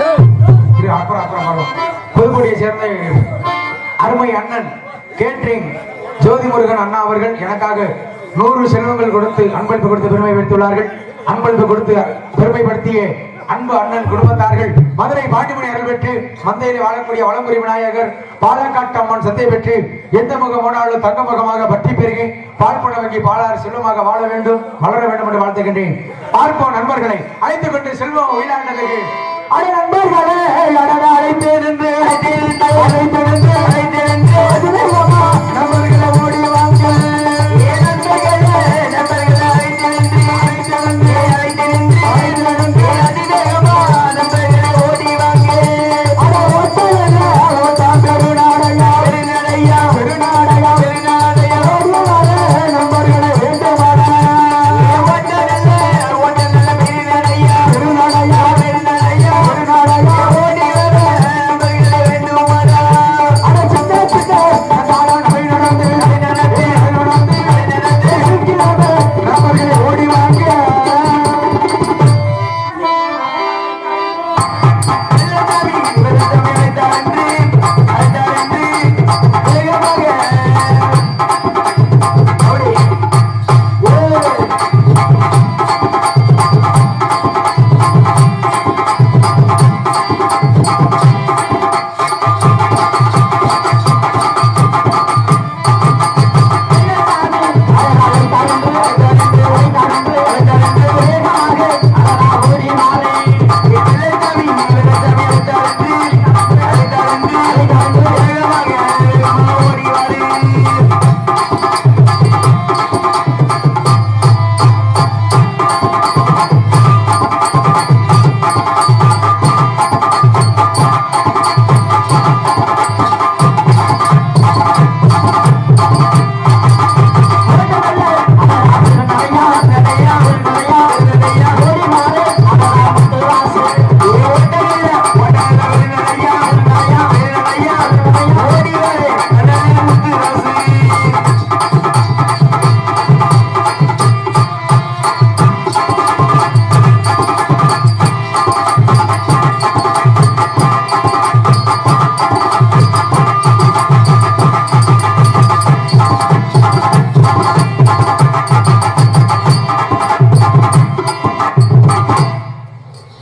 இரு, அப்புறம் அப்புறம் வரும் புதுக்குடியை சேர்ந்த அருமை அண்ணன் கேட்ரிங் ஜோதி முருகன் அண்ணா அவர்கள் எனக்காக நூறு செல்வங்கள் கொடுத்து அன்பளிப்பு கொடுத்து பெருமை வைத்துள்ளார்கள். அன்பளிப்பு கொடுத்து பெருமைப்படுத்திய அன்பு அண்ணன் குடும்பத்தார்கள் மதுரை பாண்டிமணி அருள் பெற்று மந்தையிலே வாழக்கூடிய வளம்புரி விநாயகர் பாலக்காட்டு அம்மன் சத்தை பெற்று எந்த முகமானாலும் தங்க முகமாக பற்றி பெருகி பால் வங்கி பாலார் செல்வமாக வாழ வேண்டும் வளர வேண்டும் என்று வாழ்த்துகின்றேன். பார்ப்போம் நண்பர்களை அழைத்துக் கொண்டு செல்வம் உயிராண்டதற்கு அரை நண்பர்களே அடடா அழைத்தேன் அழைத்தேன்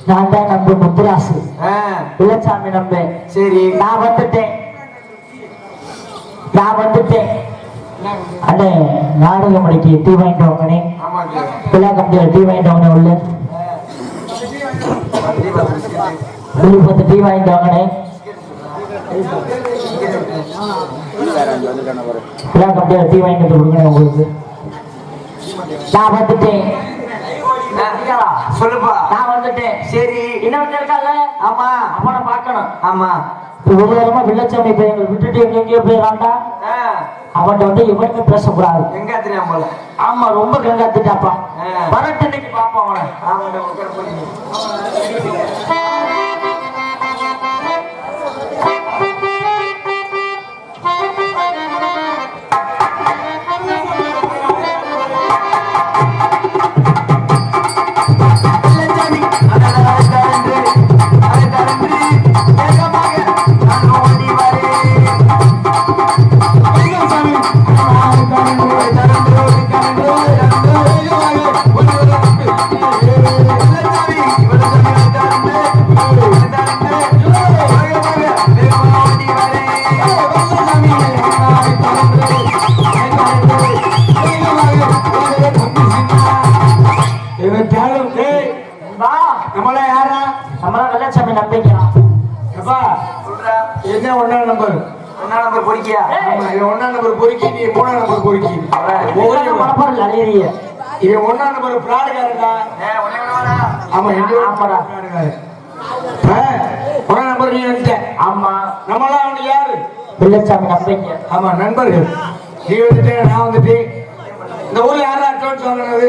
நான் தான் நம்ப முத்துராசு. இளச்சாமி நம்ப. சரி. நான் வந்துட்டேன். நான் வந்துட்டேன். அண்ணே நாடக மணிக்கு டீ வாங்கிட்டு வாங்கண்ணே. விழா கம்பியில் டீ வாங்கிட்டு வாங்கண்ணே உள்ள. வெளி பத்து டீ வாங்கிட்டு வாங்கண்ணே. கம்பியில் டீ வாங்கிட்டு கொடுங்க உங்களுக்கு. நான் வந்துட்டேன். சொல்லுப்பா. நான் வந்துட்டேன். சரி. இன்னொருத்தர் இருக்காங்க ஆமா. அவனை பார்க்கணும். ஆமா. ஒரு வாரமா வில்லச்சாமி பையங்களை விட்டுட்டு எங்க எங்கேயோ அவன்கிட்ட வந்து இவனுமே பேசக்கூடாது. எங்க தெரியாம போல? ஆமா ரொம்ப கங்காத்திட்டாப்பா. வரட்டு இன்னைக்கு பாப்போம் அவனை. என்ன ஒண்ணா நம்பர்? ஒண்ணா நம்பர் பொறுக்கியா? ஒண்ணா நம்பர் பொறுக்கி நீ மூணா நம்பர் பொறுக்கி. அலையிறிய? இவன் ஒண்ணா நம்பர் பிராடுகாரன்டா. ஆமா எங்க ஆமாடா. ஒண்ணா நம்பர் நீ வந்துட்ட ஆமா. நம்மளாம் அவனுக்கு யாரு? வெள்ளச்சாமி நம்பிக்க ஆமா நண்பர்கள். நீ வந்துட்டு நான் வந்துட்டு இந்த ஊர்ல யாரா அட்வான்ஸ் வாங்கினது?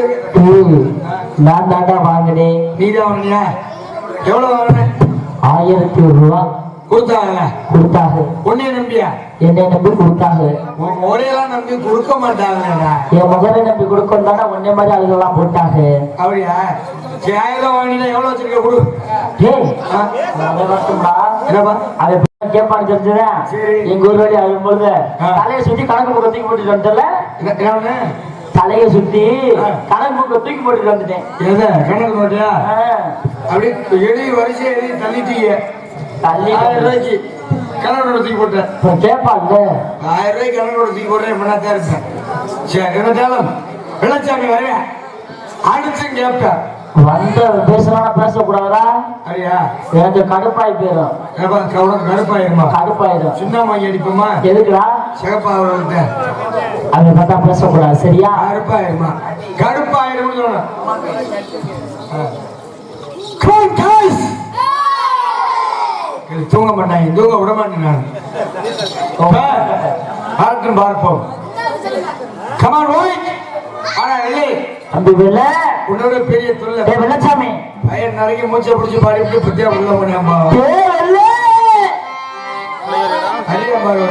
நான் தாண்டா வாங்கினேன். நீ தான் வாங்கினியா? எவ்வளவு வாங்கின? ஆயிரத்தி ஒரு ரூபா. கொடுத்தாங்கல்ல கொடுத்தாங்க உன்னைய நம்பியா? என்னை நம்பி கொடுத்தாங்க உன் முறையெல்லாம் நம்பி கொடுக்க மாட்டாங்கடா என் மகனை நம்பி கொடுக்கணும் தானே உன்னை மாதிரி ஆளுகள்லாம் போட்டாங்க அப்படியா? ரூபாய் வாங்கினா எவ்வளவு வச்சிருக்க கொடு. ஏய் கேட்பான்னு தெரிஞ்சதா. எங்க ஊர் வழி ஆகும்போது ஆ. தலையை சுத்தி கணக்கு புக்கை தூக்கி போட்டுட்டு வந்துட்டல? தலையை சுத்தி. கணக்கு புக்கை தூக்கி போட்டுட்டு வந்துட்டேன். கணக்கு. அப்படியே எழுதி வரிசையை எழுதி தள்ளிட்டீங்க. தள்ளி ஆயிரம் ரூபாய்க்கு நோட்டு தூக்கி போட்டேன். கேட்பான்ல ஆயிரம் ரூபாய்க்கு நோட்டு தூக்கி போட்டேன் இப்ப நான் இருப்பேன் சரி என்ன தேவம் வெள்ளச்சாமி வரேன். அடிச்சும் கேட்பேன். வந்த பேசலாம் பேசக்கூடாதா சரியா எனக்கு கடுப்பாய் போயிடும் கவுனக்கு கடுப்பாயிருமா? கடுப்பாயிடும் சின்ன வாங்கி அடிப்போமா? எதுக்குடா? சிகப்பா அவர்கிட்ட. அதை பார்த்தா பேசக்கூடாது சரியா? கருப்பாயிருமா கருப்பாயிரும் சொல்லணும் ஆ. Come on, guys. இது தூங்க மாட்டாங்க தூங்க விட மாட்டேன் பார்க்கும் பார்ப்போம். கமான் ஓய் ஆனா இல்லை. தம்பி வெள்ள. உன்னோட பெரிய தொல்லை. ஏ வெள்ளச்சாமி. பையன் நிறைய மூச்சை பிடிச்சி பாடிவிட்டு பத்தியா உள்ள வெள்ள. அழியா பாரு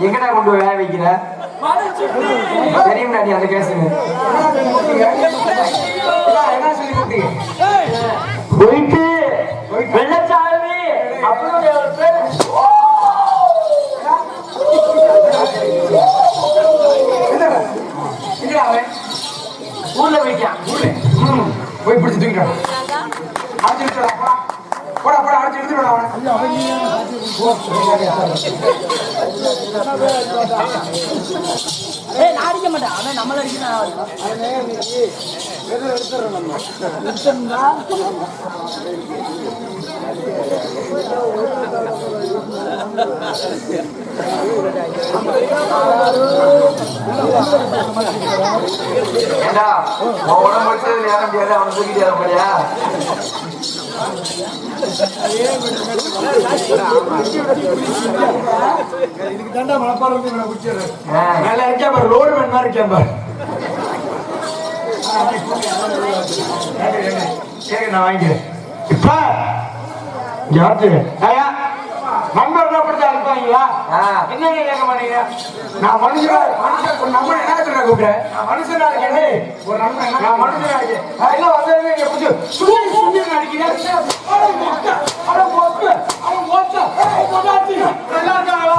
எங்கடா கொண்டு வேலை வைக்கிற? தெரியும்டா நீ அந்த கொடுத்தீங்க போயிட்டு வெள்ளச்சாமி ஊர்ல வைக்கான் ம், போய் பிடிச்சு தூக்கிட்டான் போடா போடா அடிச்சு எடுத்துடா அவனை ஏய் நான் அடிக்க மாட்டேன். அவன் நம்மள அடிக்கிறான் ஏண்டா உடம்பு முடியாது அவனை தூக்கிட்டு முடியா இதுக்கு தாண்டா மனப்பாறை நல்லா இருக்கேன் பாரு ரோடு மேன் இருக்கேன் பாரு. நான் வாங்கிக்கிறேன் இப்ப நண்பர் ஆ. என்னங்க கேட்க மாட்டீங்க? நான் மனுஷனா மனுஷன் ஒரு நம்பர் என்ன சொல்ற கூப்பிட்டேன் நான் மனுஷனா இருக்கேன். ஒரு நண்பன் நான் மனுஷனா இருக்கேன். நான் எல்லாம் வந்தது இங்க புடிச்சு. சுண்ணி சுண்ணி நடிக்கிறேன் அட அட மொக்க அட மொக்க ஏய் பொண்டாட்டி நல்லா இருக்காங்களா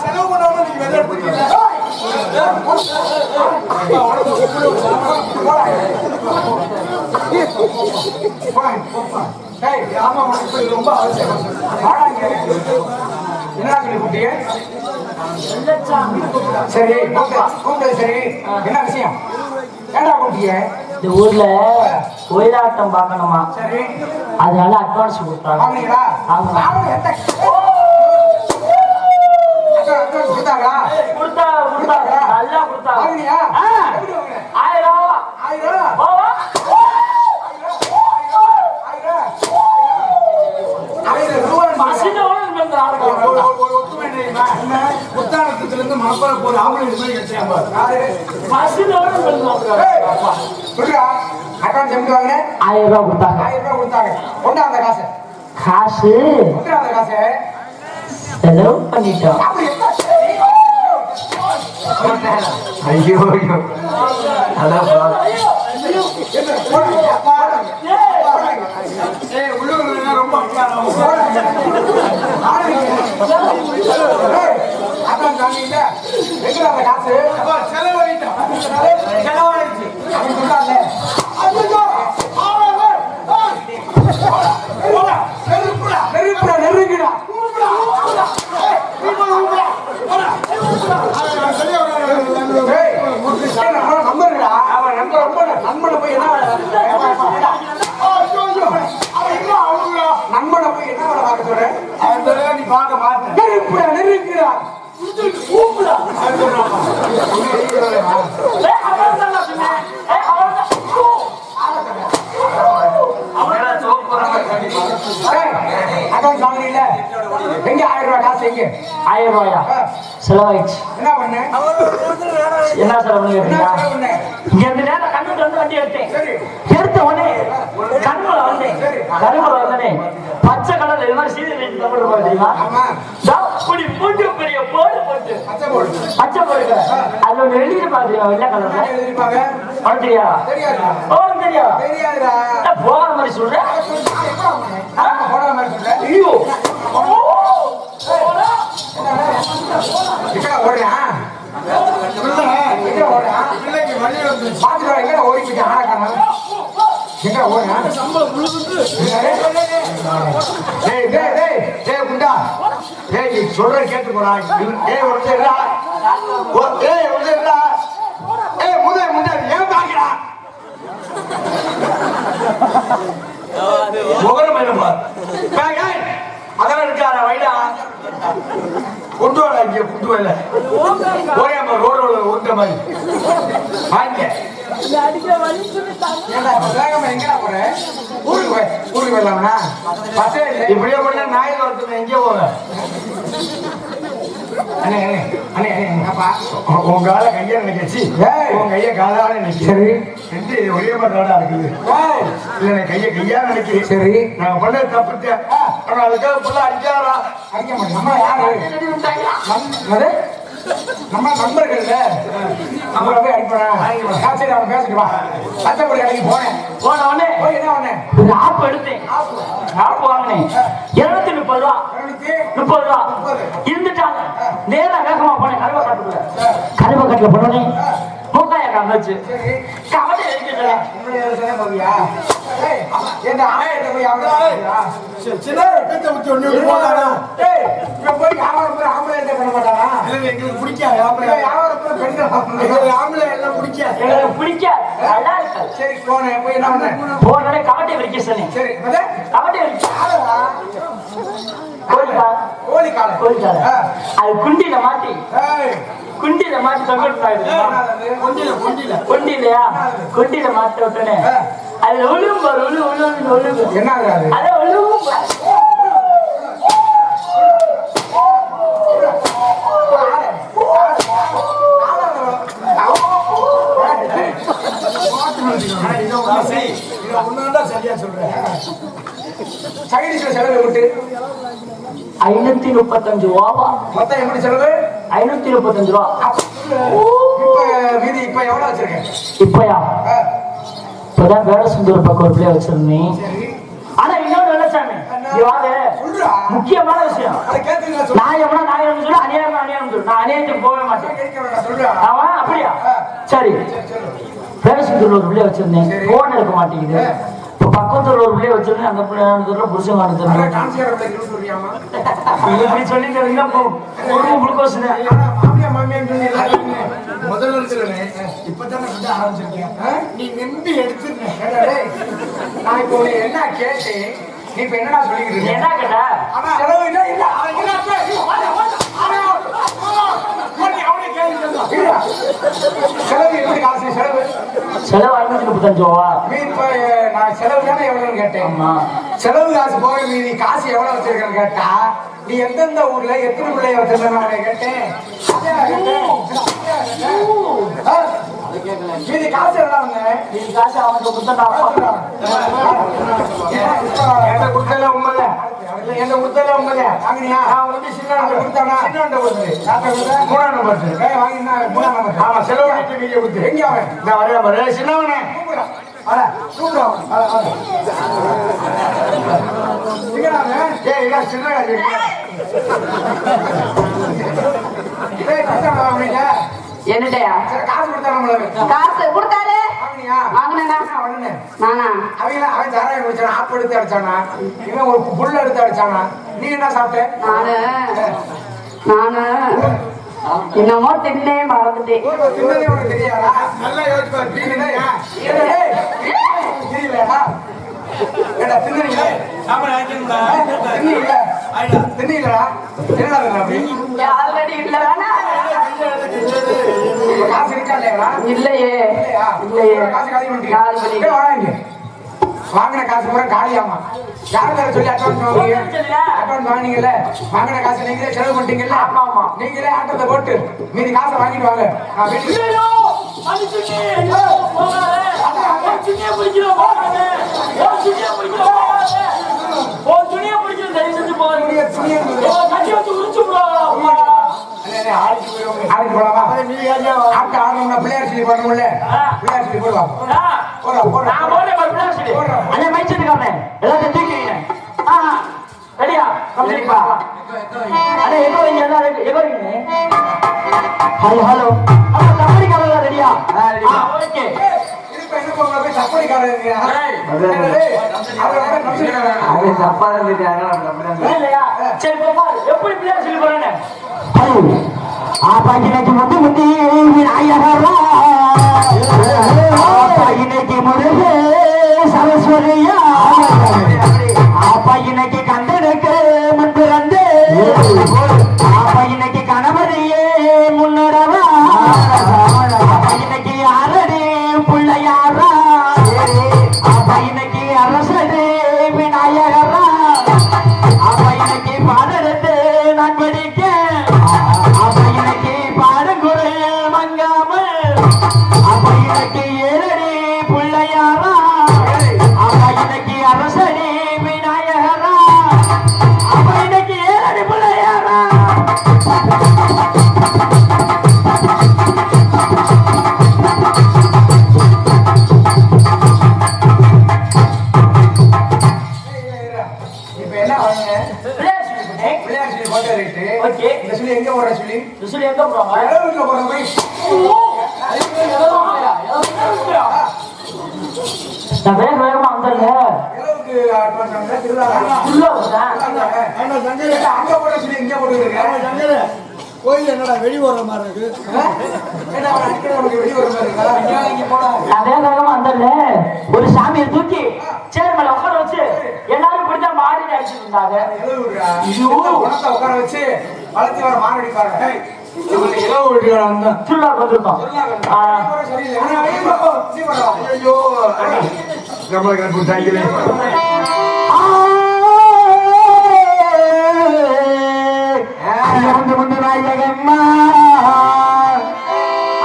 செலவு பண்ணாம நீங்க வெளியே எடுத்துக்கீங்க ஏய், ஆமா, உனக்கு இப்ப இது ரொம்ப அவசியம். சொல்லி கூப்பிட்டீங்க? சரி. கூப்பிட்டு- சரி என்ன விஷயம் ஏன்டா கூப்பிட்டீங்க இந்த ஊர்ல ஒயிலாட்டம் பார்க்கணுமா அதனால அட்வான்ஸ் கொடுத்தாங்க. கொடுத்தாங்களா கொடுத்தா கொடுத்தாங்க. நல்லா கொடுத்தாங்க வாங்குனியா ஆ. எப்படி வாங்குன? ஆயிரம் ஆயிரம் வா, வா. ஆயிரம் இந்த ஆளுங்க ஒரு- ஒரு- ஒத்துமை? என்ன? இருந்து மணப்பாறை போற ஆம்புலன்ஸ் மாதிரி கிடைச்சாங்க சொல்லுடா. அட்வான்ஸ் எப்படி வாங்கின? ஆயிரம் ரூபாய் கொடுத்தாங்க ஆயிரம் ரூபாய் கொடுத்தாங்க. கொண்டா அந்த காசை. காசு கொண்டா அந்த காசை. செலவு பண்ணிட்டோம்? ஐயோ ஐயோ அதான் பா- என்ன? போடாங்க. போடாங்க. போடாங்க. ஏய், உள்ளூர்ல ரொம்ப அக்கறாங்க. அந்த காசு? செலவாயிடுச்சு. அப்படின்னு சொன்னாங்க பார்க்க மாட்டேன் சொல்றேன் அவன் சொல்ல நீ பார்க்க மாட்டேன். நெருப்புடா நெருப்புடா கூப்பிடா. அவன் அதான் சொன்னீங்கல்ல எங்க ஆயிரம் ரூபாய் காசு எங்க? ஆயிரம் ரூபாயா? செலவாயிடுச்சு. என்ன பண்ண? என்ன செலவு கேட்டீங்களா இங்க இருந்து நேரம் கண்ணுக்கு வந்து வண்டி எடுத்தேன். எடுத்த உடனே கண்ணுல வந்தேன். கருமுல வந்தேன். பச்சை கலர்ல இது மாதிரி சீதை ரெண்டு தமிழ் தா, இப்படி போட்டு பெரிய போடு போட்டு. பச்சை போடு. பச்சை போடுங்க. அதுல ஒண்ணு எழுதிருப்பாங்க தெரியுமா வெள்ளை கலர்ல? உனக்கு தெரியாதா? தெரியாதுடா உனக்கு என்ன போற மாதிரி சொல்ற. ஐயோ. சொல்ற கேட்டு போடா டேய் ஒரு நிமிஷம் ஓ, டேய் ஒரு ஏய் முதை முதை ஏன் தாக்கிறா முகரம் வேணுமா அதெல்லாம் இருக்காரா வைடா. கொண்டு வாடா இங்க கொண்டு வரல ஒரே ரோடு உருட்ட மாதிரி. வாங்க. எங்கடா ஊருக்கு ஊருக்கு போயிடலாம்னா பஸ்ஸே இப்படியே பண்ணா நாய் எங்கே அண்ணே அண்ணே அண்ணே அண்ணே அப்பா உங்க ஆளை கையா நினைக்கச்சு. உங்க கைய காலால நினைக்க சரி. ரெண்டு ஒரே மாதிரி ரோடா இருக்குது. இல்ல நான் கைய கையா நினைக்கிறேன். சரி. நான் பண்ண தப்புட்டேன் ஆனா அதுக்காக புள்ள அடிச்சாரா அடிக்க மாட்டேன். நம்ம யாரு? நம்ம நண்பர்கள் நம்மள போய் அடிப்பேன் அவன் பேசிட்டு வா. பச்சைப்படி கடைக்கு போனேன். போன உடனே போய் என்ன பண்ணேன் ஒரு ஆப் எடுத்தேன். ஆப் வாங்கினேன். இருநூத்தி முப்பது ரூபா. முப்பது ரூபா. இருந்துட்டாங்க. நேரா வேகமா போனேன். கருவ காட்டுல கருவ காட்டுல போனோடனே மூக்காய காமிச்சு சரி. கவலை போய் சின்ன ஏய், போய் ஆம்பளை பண்ண எங்களுக்கு ஆம்பளை. எல்லாம் சரி போனேன் போய் என்ன பண்ணேன் கவட்டை வரைக்கும் சொன்னேன் சரி கவட்டை வரைக்கும் கோழி காலை கோழிக்கால ஆ. அது குண்டியில மாட்டி குண்டியில மாட்டி தொங்கிட்டு என்னது? கொண்டில கொண்டில கொண்டி இல்லையா கொண்டியில மாட்ட ஆ. அதுல ஒழுங்கு பாரு ஒழு ஒழு ஒழுங்கு என்ன பாரு. சரியா சொல்றேன் சைனீஸ்ல செலவு விட்டு ஐநூத்தி முப்பத்தஞ்சு ரூபாவா மொத்தம் எப்படி செலவு ஐநூத்தி முப்பத்தஞ்சு ரூபா. இப்ப மீதி இப்ப எவ்வளவு வச்சிருக்கேன்? இப்பயா? ஆ, இப்பதான் வேடசுந்தூர் பக்கம் ஒரு பிள்ளைய வச்சிருந்தேன். சரி. ஆனா இன்னொரு வெள்ளச்சாமி முக்கியமான விஷயம். நான் எவ்வளவு நான் சொல்லு அநியாயம் அநியாயம் சொல்லு. நான் அநியாயத்துக்கு போகவே மாட்டேன். அவன் அப்படியா. சரி. சொல்லு. வேடசுந்தூர்ல ஒரு பிள்ளைய வச்சிருந்தேன். சரி. போன் எடுக்க மாட்டேங்குது. பக்கத்துல ஒரு பிள்ளைய வச்சிருந்தேன் அந்த பிள்ளை புருஷன் டான்ஸ்கார பிள்ளைக்கு சொல்றியாமா இப்படி சொல்லி தெரிஞ்சா குளுக்கோஸ் முதல்ல இருக்கிறேன் இப்பதானே வந்து ஆரம்பிச்சிருக்கேன்? நீ ஏண்டா டேய், நான் இப்போ என்ன கேட்டேன்? நீ இப்ப என்னடா இருக்க? என்ன கேட்ட? செலவு இல்ல இல்ல. செலவு எப்படி காசு செலவு? செலவு ஐநூத்தி முப்பத்தஞ்சு ரூபா. நான் செலவு தானே எவ்வளவுன்னு கேட்டேன். செலவு காசு போக மீதி காசு எவ்வளவு வச்சிருக்கேன்னு கேட்டா நீ எந்தெந்த ஊர்ல எத்தனை பிள்ளைய? அதையா கேட்டேன்? மீதி காசு வந்தேன் நீ காசு அவனுக்கு கொடுத்தா என்கிட்ட கொடுத்ததெல்லாம் உண்மைதான். என்கிட்ட கொடுத்ததெல்லாம் உண்மைதான். வாங்கினியா? நான் வந்து சின்ன கொடுத்தானா? சின்ன கொடுத்த? மூணாம் நம்பர். வாங்கினா, மூணாம் நம்பர். ஆமா, செலவு நீங்க கொடுத்து. எங்க அவன்? நான் வரேன் வரேன் சின்னவனே அவன். அவன்? ஏய் இதா சின்ன கஷ்டம் சரி, காசு கொடுத்தா நம்மளுக்கு. காசு கொடுத்தாரு வாங்கினேன்? நானா அவங்கள அவன் சாராயம் குடிச்சானா ஆப் எடுத்து அடிச்சானா இவன் ஒரு புல் எடுத்து அடிச்சானா நீ என்ன சாப்பிட்ட நானு நானு என்னமோ தின்னே மறந்துட்டேன் நல்லா யோசிப்பார் நீ என்ன? ஏடா தின்னீங்களே என்னடா அப்படி? ஆல்ரெடி காசு இருக்கா இல்லையா. இல்லையே? காசு காலி பண்ணிட்டீங்க காலி பண்ணி ஏய், வாடா இங்க. வாங்கின காசு பூரா காலியாமா. யார் பேரை சொல்லி அட்வான்ஸ் வாங்குவீங்க அட்வான்ஸ் வாங்கினீங்கல்ல? வாங்கின காசு நீங்களே செலவு பண்ணிட்டீங்கல்ல? ஆமா, ஆமா. நீங்களே ஆட்டத்தை போட்டு மீதி காசை வாங்கிட்டு வாங்க. நான் வீட்டுக்கு துணியை பிடிக்கிறோம், போகாத. உன் துணியை பிடிக்கிறோம், போகாத. உன் துணியை பிடிக்கிறோம், தயவு செஞ்சு போகாத. துணியை, கட்டி வச்சு உரிச்சு போலாமா ஆட்ட ஆடணும்னா பிள்ளையார் சொல்லி. பிள்ளையார் சொல்லி நான் போடுறேன், பிள்ளையார் சொல்லி. மைக் செட்டுக்காரனே, எல்லாத்தையும் தூக்கிங்க. ஆ, ரெடியா? கம்ப்ளீட்ப்பா. அண்ணே, எங்க வைங்க, எல்லாம் ரெடி- எங்க வைங்க? ஹலோ ஹலோ அண்ணா, கம்பெனிக்காரங்க ரெடியா ஓகே போங்க போய் கம்ப்யூட்டர்காரன். அவன் தப்பா இருந்துட்டாங்க சரி எப்படி சொல்லி போறேன்னு விநாயகரா முருகு சரஸ்வதியா ஆப்பாயினைக்கு கந்தனுக்கு உனக்கு வெளியே வர மாதிரி இருக்கா? ஒரு சாமியை தூக்கி சேர் மேல உட்கார வச்சு எல்லாரும் பிடிச்சா மாடி அடிச்சுட்டு இருந்தாங்க. உட்கார வச்சு வளர்த்தி வர மாரடி பாரு தாங்கிலே ஐயமுந்து முந்து நாயகம்மா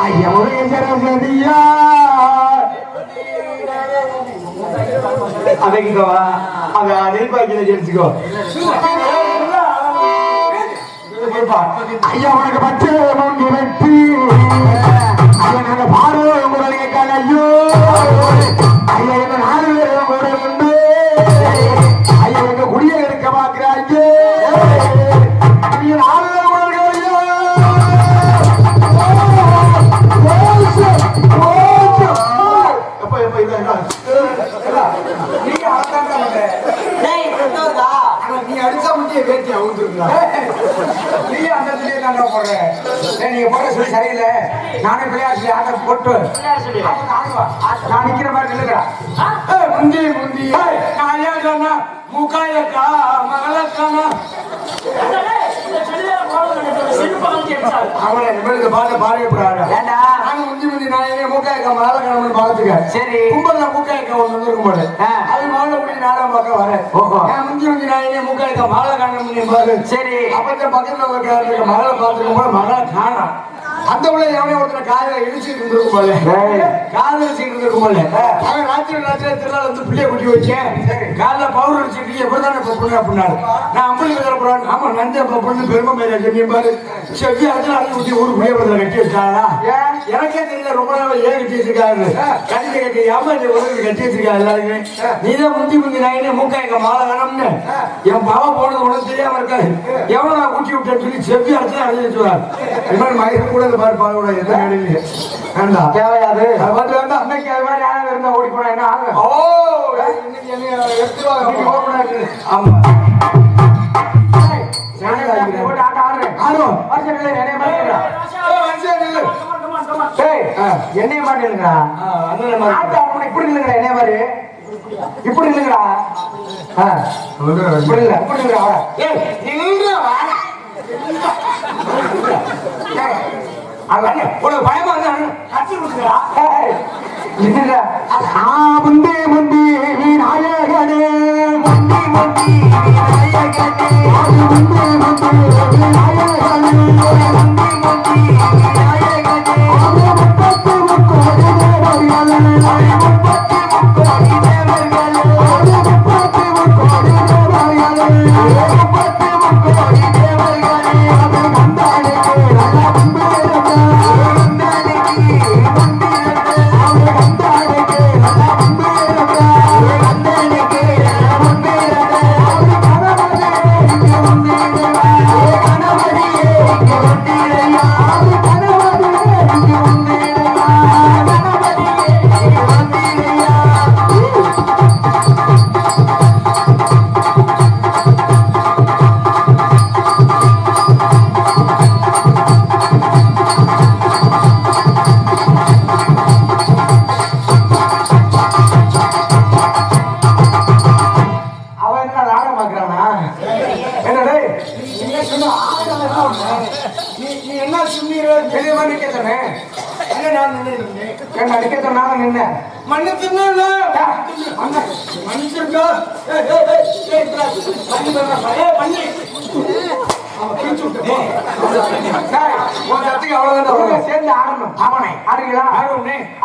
ஐயமுடைய சரஸ்வதியா அதைக்குவா அதை அதே பாக்கில ஜெயிச்சுக்கோ. ஐயா உனக்கு பச்சை மூங்கி வெட்டி. ஐயா நாங்க உங்களுடைய கலையோ. ஐயா நாலு ஆனா நீ அடிச்சா முட்டிய வேட்டி அவுந்துருக்கா நீ அந்த துணியை தாண்டா போடுற. நீங்க போட சொல்லி சரியில்லை. நானே பிள்ளையார் சொல்லி ஆட்ட போட்டு. நான் நிக்கிற மாதிரி நில்லுடா ஏய், முந்தி முந்தி. நான் ஏன் சொன்னா முக்காயக்கா மகளக்கானா அவனை பாட்டை பாடக்கூடாது ஏண்டா? நான் எங்க மூக்காயக்கா மகளக்கானு பாத்துக்க சரி. கும்பல்ல மூக்காயக்கா ஒண்ணு வந்திருக்கும் போது. அது மாலை முடி நாடகம் பார்க்க வரேன். நான் முந்தி முந்தி எங்க மூக்காயக்கா மகளை காண முடியும் பாரு சரி அப்பதான் பக்கத்துல உட்கார்ந்து மகளை பார்த்துக்கும் போது மகளை காணோம் அந்த உள்ள எவனையும் ஒருத்தர காதல இடிச்சுட்டு இருந்திருக்கும் போல. காதல இடிச்சுட்டு இருந்திருக்கும் போல. அவன் ராத்திரி ராத்திரி திருநாள் வந்து பிள்ளைய குட்டி வச்சேன் காலைல பவுடர் அடிச்சுட்டு எப்படிதானே இப்ப பொண்ணு? அப்படின்னாரு. நான் அம்பளி வேலை போறான். ஆமா நந்தி அப்ப பொண்ணு பெருமை மேல சொல்லி பாரு செவ்வி அதுல அள்ளி ஊத்தி ஊரு புளிய படத்துல கட்டி வச்சாங்களா எனக்கே தெரியல ரொம்ப நாள் ஏன் கட்டி வச்சிருக்காரு? கட்டி கட்டி ஏமா இந்த உலகத்துக்கு கட்டி வச்சிருக்கா எல்லாருமே? நீதான் முந்தி முந்தி நான் மூக்காய்க்க மாலை வேணும்னு. என் பாவ போனது உனக்கு தெரியாம இருக்காது எவனை நான் கூட்டி விட்டேன்னு சொல்லி செவ்வி அடிச்சு அழிஞ்சு வச்சுருவார் இது மாதிரி கூட பாட்டு பாரு பாட எந்த வேலையிலேயே வேண்டாம். தேவையாது. அது பாட்டு வேண்டாம் அன்னைக்கு அது மாதிரி யாராவது இருந்தா ஓடி போனா என்ன ஆகும் ஓ இன்னைக்கு என்ன எடுத்துருவாங்க ஆமா. என்னைய மாதிரி இல்லைங்கடா இப்படி இல்லைங்கடா என்னைய மாதிரி இப்படி இல்ல இப்படி இல்லைங்கடா அண்ணே உனக்கு பயமா இருந்தா கட்டி கொடுக்குறா இல்ல ஆ முந்தே முந்தி விநாயகனே முந்தி முந்தி விநாயகனே முந்தே முந்தி விநாயகனே